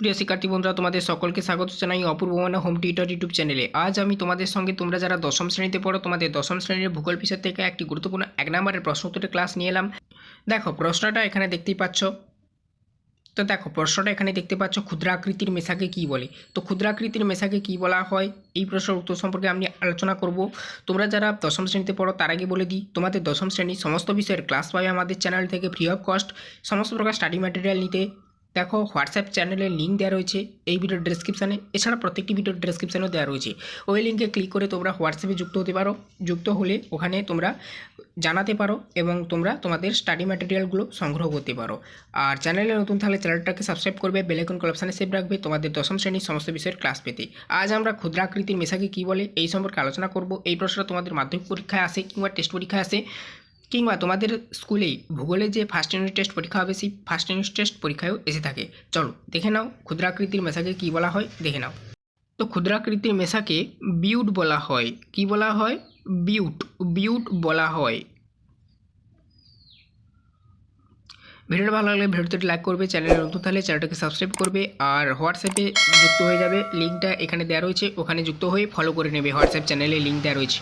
প্রিয় শিক্ষার্থী বন্ধুরা, তোমাদের সকলকে স্বাগত জানাই অপূর্ব মানা হোম টিউটর ইউটিউব চ্যানেলে আজ আমি তোমাদের সঙ্গে তোমরা যারা দশম শ্রেণীতে পড়ো, তোমাদের দশম শ্রেণির ভূগোল বিষয় থেকে একটি গুরুত্বপূর্ণ এক নম্বরের প্রশ্ন উত্তরের ক্লাস নিয়ে এলাম। দেখো, প্রশ্নটা এখানে দেখতেই পাচ্ছ। তো দেখো, প্রশ্নটা এখানে দেখতে পাচ্ছ, ক্ষুদ্রাকৃতির মেশাকে কি বলে? তো ক্ষুদ্রাকৃতির মেশাকে কি বলা হয়? এই প্রশ্নের উত্তর সম্পর্কে আমি আলোচনা করব। তোমরা যারা দশম শ্রেণীতে পড়ো, তার আগে বলে দিই, তোমাদের দশম শ্রেণির সমস্ত বিষয়ের ক্লাস পাবে আমাদের চ্যানেল থেকে ফ্রি অফ কস্ট সমস্ত প্রকার স্টাডি ম্যাটেরিয়াল নিতে। দেখো হোয়াটসঅ্যাপ চ্যানেলের লিঙ্ক দেওয়া রয়েছে, এই ভিডিওর ডেসক্রিপশানে এছাড়া প্রত্যেকটি ভিডিওর ডেসক্রিপশানেও দেওয়া রয়েছে। ওই লিঙ্কে ক্লিক করে তোমরা হোয়াটসঅ্যাপে যুক্ত হতে পারো। যুক্ত হলে ওখানে তোমরা জানাতে পারো এবং তোমরা তোমাদের স্টাডি ম্যাটেরিয়ালগুলো সংগ্রহ করতে পারো। আর চ্যানেলে নতুন থাকলে চ্যানেলটাকে সাবস্ক্রাইব করবে বেলাইকন অপশানে সেভ রাখবে, তোমাদের দশম শ্রেণির সমস্ত বিষয়ের ক্লাস পেতে। আজ আমরা ক্ষুদ্রাকৃতির মেশাকে কী বলে, এই সম্পর্কে আলোচনা করব। এই প্রশ্নটা তোমাদের মাধ্যমিক পরীক্ষায় আসে কিংবা টেস্ট পরীক্ষায় আসে। কিংবা তোমাদের স্কুলেই ভূগোলে যে ফার্স্ট ইউনিট টেস্ট পরীক্ষা হবে, সেই ফার্স্ট ইউনিট টেস্ট পরীক্ষায়ও এসে থাকে। চলো, দেখে নাও ক্ষুদ্রাকৃতির মেশাকে কী বলা হয়, দেখে নাও। তো ক্ষুদ্রাকৃতির মেশাকে বিউট বলা হয়। কি বলা হয়? বিউট বিউট বলা হয়। ভিডিওটা ভালো লাগলে ভিডিওতে লাইক করবে, চ্যানেলে নতুন তাহলে চ্যানেলটাকে সাবস্ক্রাইব করবে, আর হোয়াটসঅ্যাপে যুক্ত হয়ে যাবে লিঙ্কটা এখানে দেওয়া রয়েছে, ওখানে যুক্ত হয়ে ফলো করে নেবে হোয়াটসঅ্যাপ চ্যানেলে লিঙ্ক দেওয়া রয়েছে।